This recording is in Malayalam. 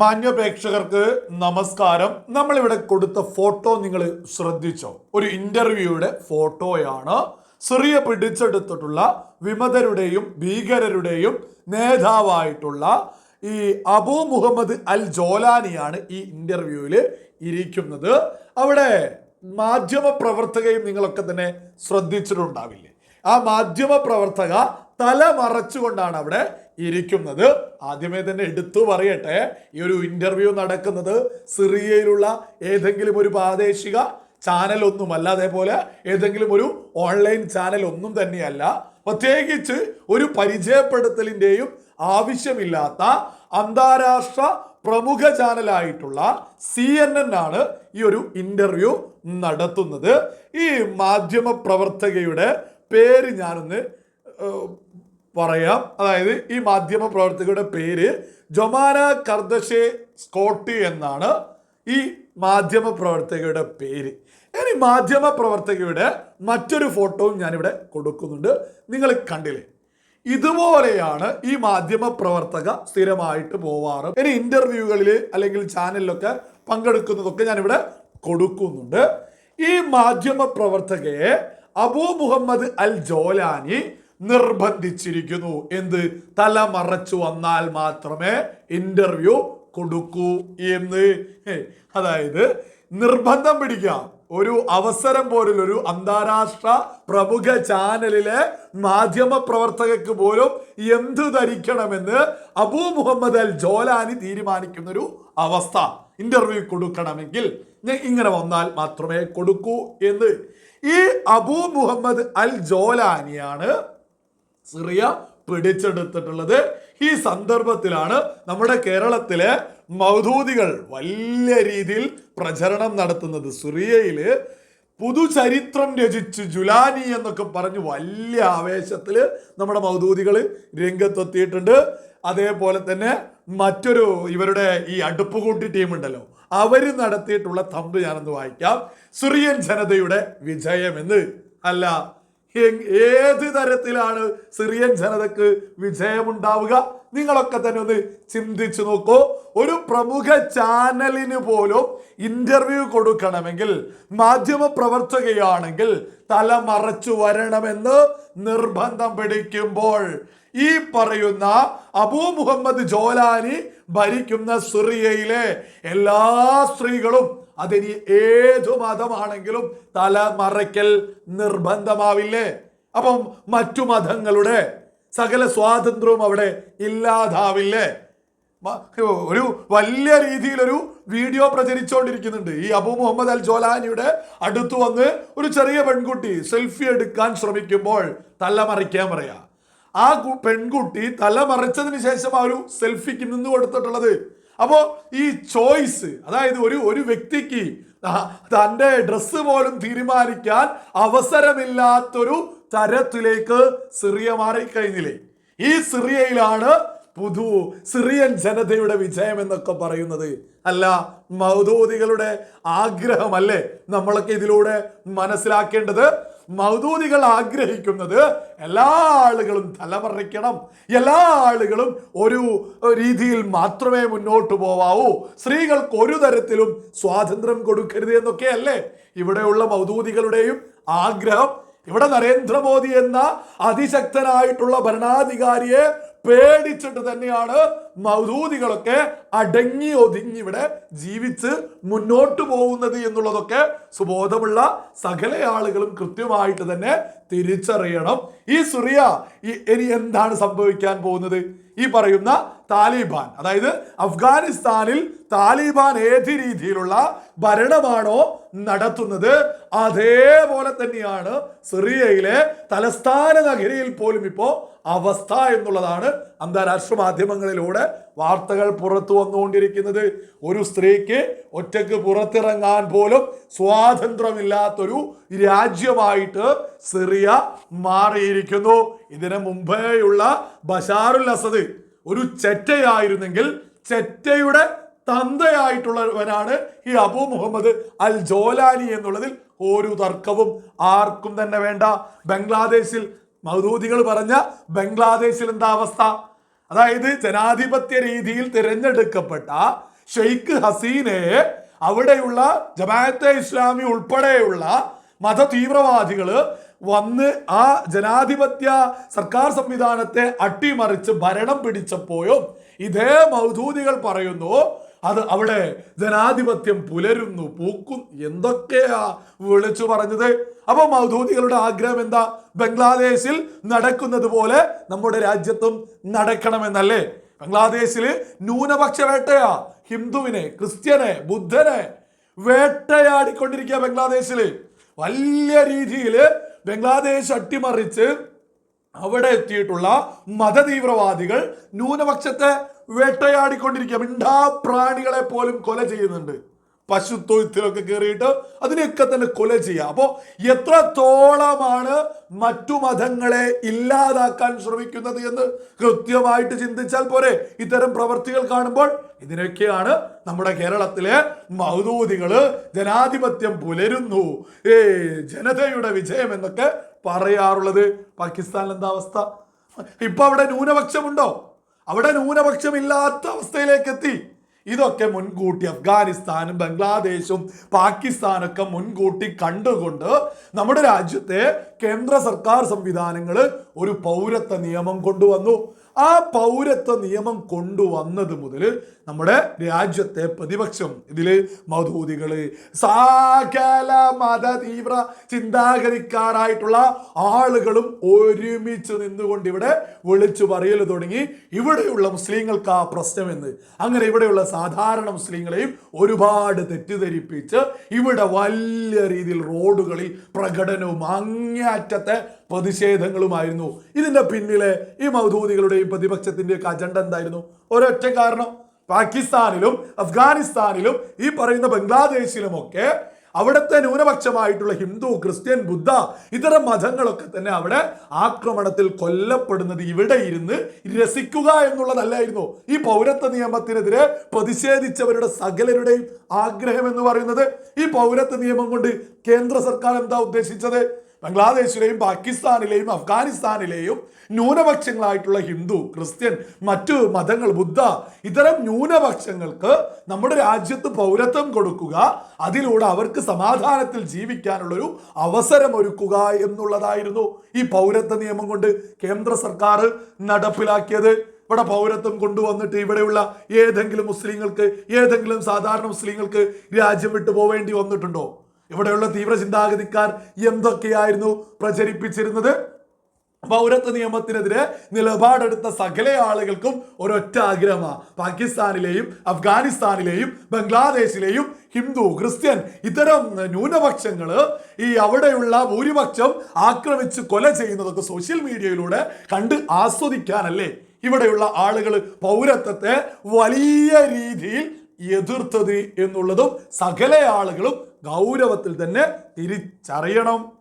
മാന്യ പ്രേക്ഷകർക്ക് നമസ്കാരം. നമ്മളിവിടെ കൊടുത്ത ഫോട്ടോ നിങ്ങൾ ശ്രദ്ധിച്ചോ? ഒരു ഇന്റർവ്യൂയുടെ ഫോട്ടോയാണ്. സിറിയ പിടിച്ചെടുത്തിട്ടുള്ള വിമതരുടെയും ഭീകരരുടെയും നേതാവായിട്ടുള്ള ഈ അബു മുഹമ്മദ് അൽ ജോലാനിയാണ് ഈ ഇന്റർവ്യൂവിൽ ഇരിക്കുന്നത്. അവിടെ മാധ്യമ പ്രവർത്തകയും നിങ്ങളൊക്കെ തന്നെ ശ്രദ്ധിച്ചിട്ടുണ്ടാവില്ലേ? ആ മാധ്യമ പ്രവർത്തക തല മറച്ചുകൊണ്ടാണ് അവിടെ ഇരിക്കുന്നത്. ആദ്യമേ തന്നെ എടുത്തു പറയട്ടെ ഈ ഒരു ഇന്റർവ്യൂ നടക്കുന്നത് സിറിയയിലുള്ള ഏതെങ്കിലും ഒരു പ്രാദേശിക ചാനൽ ഒന്നുമല്ല അതേപോലെ ഏതെങ്കിലും ഒരു ഓൺലൈൻ ചാനൽ ഒന്നും തന്നെയല്ല. പ്രത്യേകിച്ച് ഒരു പരിചയപ്പെടുത്തലിന്റെയും ആവശ്യമില്ലാത്ത അന്താരാഷ്ട്ര പ്രമുഖ ചാനലായിട്ടുള്ള സി എൻ എൻ ആണ് ഈ ഒരു ഇന്റർവ്യൂ നടത്തുന്നത്. ഈ മാധ്യമ പ്രവർത്തകയുടെ പേര് ഞാനൊന്ന് പറയാം. അതായത് ഈ മാധ്യമ പ്രവർത്തകരുടെ പേര് ജൊമാന കർദശെ സ്കോട്ടി എന്നാണ് ഈ മാധ്യമ പ്രവർത്തകയുടെ പേര്. ഇനി മാധ്യമ പ്രവർത്തകയുടെ മറ്റൊരു ഫോട്ടോയും ഞാനിവിടെ കൊടുക്കുന്നുണ്ട്. നിങ്ങൾ കണ്ടില്ലേ? ഇതുപോലെയാണ് ഈ മാധ്യമ പ്രവർത്തക സ്ഥിരമായിട്ട് പോവാറ്. ഇനി ഇന്റർവ്യൂകളിൽ അല്ലെങ്കിൽ ചാനലിലൊക്കെ പങ്കെടുക്കുന്നതൊക്കെ ഞാനിവിടെ കൊടുക്കുന്നുണ്ട്. ഈ മാധ്യമ പ്രവർത്തകയെ അബൂ മുഹമ്മദ് അൽ ജോലാനി നിർബന്ധിച്ചിരിക്കുന്നു. എന്ത്? തല മറച്ചു വന്നാൽ മാത്രമേ ഇന്റർവ്യൂ കൊടുക്കൂ എന്ന്. അതായത് നിർബന്ധം പിടിക്കാം ഒരു അവസരം പോലും ഒരു അന്താരാഷ്ട്ര പ്രമുഖ ചാനലിലെ മാധ്യമ പ്രവർത്തകർക്ക് പോലും എന്ത് ധരിക്കണമെന്ന് അബൂ മുഹമ്മദ് അൽ ജോലാനി തീരുമാനിക്കുന്ന ഒരു അവസ്ഥ. ഇന്റർവ്യൂ കൊടുക്കണമെങ്കിൽ ഇങ്ങനെ വന്നാൽ മാത്രമേ കൊടുക്കൂ എന്ന്. ഈ അബൂ മുഹമ്മദ് അൽ ജോലാനിയാണ് സിറിയ പിടിച്ചെടുത്തിട്ടുള്ളത്. ഈ സന്ദർഭത്തിലാണ് നമ്മുടെ കേരളത്തിലെ മൗദൂദികൾ വലിയ രീതിയിൽ പ്രചരണം നടത്തുന്നത്. സിറിയയിൽ പുതുചരിത്രം രചിച്ച് ജുലാനി എന്നൊക്കെ പറഞ്ഞ് വലിയ ആവേശത്തിൽ നമ്മുടെ മൗദൂദികൾ രംഗത്തെത്തിയിട്ടുണ്ട്. അതേപോലെ തന്നെ മറ്റൊരു ഇവരുടെ ഈ അടുപ്പുകൂട്ടി കൂട്ടി ടീമുണ്ടല്ലോ അവർ നടത്തിയിട്ടുള്ള തമ്പ് ഞാനൊന്ന് വായിക്കാം. സിറിയൻ ജനതയുടെ വിജയമെന്ന്. അല്ല ഏത് തരത്തിലാണ് സിറിയൻ ജനതക്ക് വിജയമുണ്ടാവുക? നിങ്ങളൊക്കെ തന്നെ ഒന്ന് ചിന്തിച്ചു നോക്കൂ. ഒരു പ്രമുഖ ചാനലിന് പോലും ഇന്റർവ്യൂ കൊടുക്കണമെങ്കിൽ മാധ്യമ പ്രവർത്തകയാണെങ്കിൽ തല മറച്ചു വരണമെന്ന് നിർബന്ധം പിടിക്കുമ്പോൾ ഈ പറയുന്ന അബൂ മുഹമ്മദ് ജോലാനി ഭരിക്കുന്ന സിറിയയിലെ എല്ലാ സ്ത്രീകളും അതിനി ഏതു മതമാണെങ്കിലും തല മറയ്ക്കൽ നിർബന്ധമാവില്ലേ? അപ്പം മറ്റു മതങ്ങളുടെ സകല സ്വാതന്ത്ര്യവും അവിടെ ഇല്ലാതാവില്ലേ? ഒരു വലിയ രീതിയിലൊരു വീഡിയോ പ്രചരിച്ചുകൊണ്ടിരിക്കുന്നുണ്ട് ഈ അബു മുഹമ്മദ് അൽ ജോലാനിയുടെ അടുത്ത് വന്ന് ഒരു ചെറിയ പെൺകുട്ടി സെൽഫി എടുക്കാൻ ശ്രമിക്കുമ്പോൾ തല മറിക്കാൻ പറയാ. ആ പെൺകുട്ടി തല മറിച്ചതിന് ശേഷം ആ ഒരു സെൽഫിക്ക് നിന്ന് കൊടുത്തിട്ടുള്ളത് അപ്പോ ഈ ചോയ്സ് അതായത് ഒരു ഒരു വ്യക്തിക്ക് തന്റെ ഡ്രസ്സ് പോലും തീരുമാനിക്കാൻ അവസരമില്ലാത്തൊരു തരത്തിലേക്ക് സിറിയ മാറിക്കഴിഞ്ഞില്ലേ? ഈ സിറിയയിലാണ് പുതു സിറിയൻ ജനതയുടെ വിജയം എന്നൊക്കെ പറയുന്നത്. അല്ല മൗദൂദികളുടെ ആഗ്രഹമല്ലേ നമ്മളൊക്കെ ഇതിലൂടെ മനസ്സിലാക്കേണ്ടത്? മൗദൂദികൾ ആഗ്രഹിക്കുന്നത് എല്ലാ ആളുകളും തലമറിക്കണം. എല്ലാ ആളുകളും ഒരു രീതിയിൽ മാത്രമേ മുന്നോട്ട് പോവാവൂ. സ്ത്രീകൾക്ക് ഒരു തരത്തിലും സ്വാതന്ത്ര്യം കൊടുക്കരുത് എന്നൊക്കെയല്ലേ ഇവിടെയുള്ള മൗദൂദികളുടെയും ആഗ്രഹം. ഇവിടെ നരേന്ദ്രമോദി എന്ന അതിശക്തനായിട്ടുള്ള ഭരണാധികാരിയെ പേടിച്ചിട്ട് തന്നെയാണ് മൗദൂദികളൊക്കെ അടങ്ങി ഒതുങ്ങി ഇവിടെ ജീവിച്ച് മുന്നോട്ട് പോകുന്നത് എന്നുള്ളതൊക്കെ സുബോധമുള്ള സകല ആളുകളും കൃത്യമായിട്ട് തന്നെ തിരിച്ചറിയണം. ഈ സുറിയ ഇനി എന്താണ് സംഭവിക്കാൻ പോകുന്നത്? ഈ പറയുന്ന താലിബാൻ അതായത് അഫ്ഗാനിസ്ഥാനിൽ താലിബാൻ ഏത് രീതിയിലുള്ള ഭരണമാണോ നടത്തുന്നത് അതേപോലെ തന്നെയാണ് സിറിയയിലെ തലസ്ഥാന നഗരിയിൽ പോലും ഇപ്പോൾ അവസ്ഥ എന്നുള്ളതാണ് അന്താരാഷ്ട്ര മാധ്യമങ്ങളിലൂടെ വാർത്തകൾ പുറത്തു വന്നുകൊണ്ടിരിക്കുന്നത്. ഒരു സ്ത്രീക്ക് ഒറ്റയ്ക്ക് പുറത്തിറങ്ങാൻ പോലും സ്വാതന്ത്ര്യമില്ലാത്തൊരു രാജ്യമായിട്ട് സിറിയ മാറിയിരിക്കുന്നു. ഇതിനു മുമ്പേയുള്ള ബഷാറുൽ അസദ് ഒരു ചെറ്റയായിരുന്നെങ്കിൽ ചെറ്റയുടെ തന്തയായിട്ടുള്ളവനാണ് ഈ അബു മുഹമ്മദ് അൽ ജോലാനി എന്നുള്ളതിൽ ഒരു തർക്കവും ആർക്കും തന്നെ വേണ്ട. ബംഗ്ലാദേശിൽ മൗദൂദികൾ പറഞ്ഞ ബംഗ്ലാദേശിൽ എന്താ അവസ്ഥ? അതായത് ജനാധിപത്യ രീതിയിൽ തിരഞ്ഞെടുക്കപ്പെട്ട ഷെയ്ഖ് ഹസീനെ അവിടെയുള്ള ജമാഅത്തെ ഇസ്ലാമി ഉൾപ്പെടെയുള്ള മത തീവ്രവാദികൾ വന്ന് ആ ജനാധിപത്യ സർക്കാർ സംവിധാനത്തെ അട്ടിമറിച്ച് ഭരണം പിടിച്ചപ്പോഴും ഇതേ മൗദൂദികൾ പറയുന്നു അത് അവിടെ ജനാധിപത്യം പുലരുന്നു പൂക്കും. എന്തൊക്കെയാ വിളിച്ചു പറഞ്ഞത്? അപ്പൊ മൗദൂദികളുടെ ആഗ്രഹം എന്താ? ബംഗ്ലാദേശിൽ നടക്കുന്നത് പോലെ നമ്മുടെ രാജ്യത്തും നടക്കണമെന്നല്ലേ? ബംഗ്ലാദേശിൽ ന്യൂനപക്ഷ വേട്ടയാ. ഹിന്ദുവിനെ ക്രിസ്ത്യനെ ബുദ്ധനെ വേട്ടയാടിക്കൊണ്ടിരിക്കുക ബംഗ്ലാദേശിൽ വലിയ രീതിയിൽ ബംഗ്ലാദേശ് അട്ടിമറിച്ച് അവിടെ എത്തിയിട്ടുള്ള മതതീവ്രവാദികൾ ന്യൂനപക്ഷത്തെ വേട്ടയാടിക്കൊണ്ടിരിക്കുക. മിണ്ടാ പ്രാണികളെ പോലും കൊല ചെയ്യുന്നുണ്ട്. പശുത്തൊഴുത്തിലൊക്കെ കയറിയിട്ട് അതിനെയൊക്കെ തന്നെ കൊല ചെയ്യുക. അപ്പോൾ എത്രത്തോളമാണ് മറ്റു മതങ്ങളെ ഇല്ലാതാക്കാൻ ശ്രമിക്കുന്നത് എന്ന് കൃത്യമായിട്ട് ചിന്തിച്ചാൽ പോരെ. ഇത്തരം പ്രവർത്തികൾ കാണുമ്പോൾ ഇതിനൊക്കെയാണ് നമ്മുടെ കേരളത്തിലെ മൗദൂദികൾ ജനാധിപത്യം പുലരുന്നു. ഏ ജനതയുടെ വിജയം എന്നൊക്കെ പറയാറുള്ളത്. പാകിസ്ഥാനിൽ എന്താ അവസ്ഥ? ഇപ്പൊ അവിടെ ന്യൂനപക്ഷമുണ്ടോ? അവിടെ ന്യൂനപക്ഷമില്ലാത്ത അവസ്ഥയിലേക്ക് എത്തി ഇതൊക്കെ മുൻകൂട്ടി അഫ്ഗാനിസ്ഥാനും ബംഗ്ലാദേശും പാകിസ്ഥാനൊക്കെ മുൻകൂട്ടി കണ്ടുകൊണ്ട് നമ്മുടെ രാജ്യത്തെ കേന്ദ്ര സർക്കാർ സംവിധാനങ്ങൾ ഒരു പൗരത്വ നിയമം കൊണ്ടുവന്നു. ആ പൗരത്വ നിയമം കൊണ്ടുവന്നത് മുതൽ നമ്മുടെ രാജ്യത്തെ പ്രതിപക്ഷം ഇതിൽ മധൂതികൾ സകല മത തീവ്ര ചിന്താഗതിക്കാരായിട്ടുള്ള ആളുകളും ഒരുമിച്ച് നിന്നുകൊണ്ട് ഇവിടെ വിളിച്ചു പറയൽ തുടങ്ങി. ഇവിടെയുള്ള മുസ്ലിങ്ങൾക്ക് ആ പ്രശ്നമെന്ന് അങ്ങനെ ഇവിടെയുള്ള സാധാരണ മുസ്ലിങ്ങളെയും ഒരുപാട് തെറ്റിദ്ധരിപ്പിച്ച് ഇവിടെ വലിയ രീതിയിൽ റോഡുകളിൽ പ്രകടനവും അങ്ങേയറ്റത്തെ പ്രതിഷേധങ്ങളുമായിരുന്നു. ഇതിന്റെ പിന്നിലെ ഈ മൗദൂദികളുടെയും പ്രതിപക്ഷത്തിന്റെയൊക്കെ അജണ്ട എന്തായിരുന്നു? ഒരൊറ്റ കാരണം. പാകിസ്ഥാനിലും അഫ്ഗാനിസ്ഥാനിലും ഈ പറയുന്ന ബംഗ്ലാദേശിലുമൊക്കെ അവിടുത്തെ ന്യൂനപക്ഷമായിട്ടുള്ള ഹിന്ദു ക്രിസ്ത്യൻ ബുദ്ധ ഇത്തരം മതങ്ങളൊക്കെ തന്നെ അവിടെ ആക്രമണത്തിൽ കൊല്ലപ്പെടുന്നത് ഇവിടെ ഇരുന്ന് രസിക്കുക എന്നുള്ളതല്ലായിരുന്നു. ഈ പൗരത്വ നിയമത്തിനെതിരെ പ്രതിഷേധിച്ചവരുടെ സകലരുടെയും ആഗ്രഹം എന്ന് പറയുന്നത്. ഈ പൗരത്വ നിയമം കൊണ്ട് കേന്ദ്ര സർക്കാർ എന്താ ഉദ്ദേശിച്ചത്? ബംഗ്ലാദേശിലെയും പാകിസ്ഥാനിലെയും അഫ്ഗാനിസ്ഥാനിലെയും ന്യൂനപക്ഷങ്ങളായിട്ടുള്ള ഹിന്ദു ക്രിസ്ത്യൻ മറ്റു മതങ്ങൾ ബുദ്ധ ഇത്തരം ന്യൂനപക്ഷങ്ങൾക്ക് നമ്മുടെ രാജ്യത്ത് പൗരത്വം കൊടുക്കുക അതിലൂടെ അവർക്ക് സമാധാനത്തിൽ ജീവിക്കാനുള്ളൊരു അവസരം ഒരുക്കുക എന്നുള്ളതായിരുന്നു ഈ പൗരത്വ നിയമം കൊണ്ട് കേന്ദ്ര സർക്കാർ നടപ്പിലാക്കിയത്. ഇവിടെ പൗരത്വം കൊണ്ടുവന്നിട്ട് ഇവിടെയുള്ള ഏതെങ്കിലും മുസ്ലിങ്ങൾക്ക് ഏതെങ്കിലും സാധാരണ മുസ്ലിങ്ങൾക്ക് രാജ്യം വിട്ടു പോവേണ്ടി വന്നിട്ടുണ്ടോ? ഇവിടെയുള്ള തീവ്ര ചിന്താഗതിക്കാർ എന്തൊക്കെയായിരുന്നു പ്രചരിപ്പിച്ചിരുന്നത്? പൗരത്വ നിയമത്തിനെതിരെ നിലപാടെടുത്ത സകല ആളുകൾക്കും ഒരൊറ്റ ആഗ്രഹമാണ് പാകിസ്ഥാനിലെയും അഫ്ഗാനിസ്ഥാനിലെയും ബംഗ്ലാദേശിലെയും ഹിന്ദു ക്രിസ്ത്യൻ ഇത്തരം ന്യൂനപക്ഷങ്ങൾ ഈ അവിടെയുള്ള ഭൂരിപക്ഷം ആക്രമിച്ച് കൊല ചെയ്യുന്നതൊക്കെ സോഷ്യൽ മീഡിയയിലൂടെ കണ്ട് ആസ്വദിക്കാനല്ലേ ഇവിടെയുള്ള ആളുകൾ പൗരത്വത്തെ വലിയ രീതിയിൽ എതിർത്തത് എന്നുള്ളതും സകല ആളുകളും ഗൗരവത്തിൽ തന്നെ തിരിച്ചറിയണം.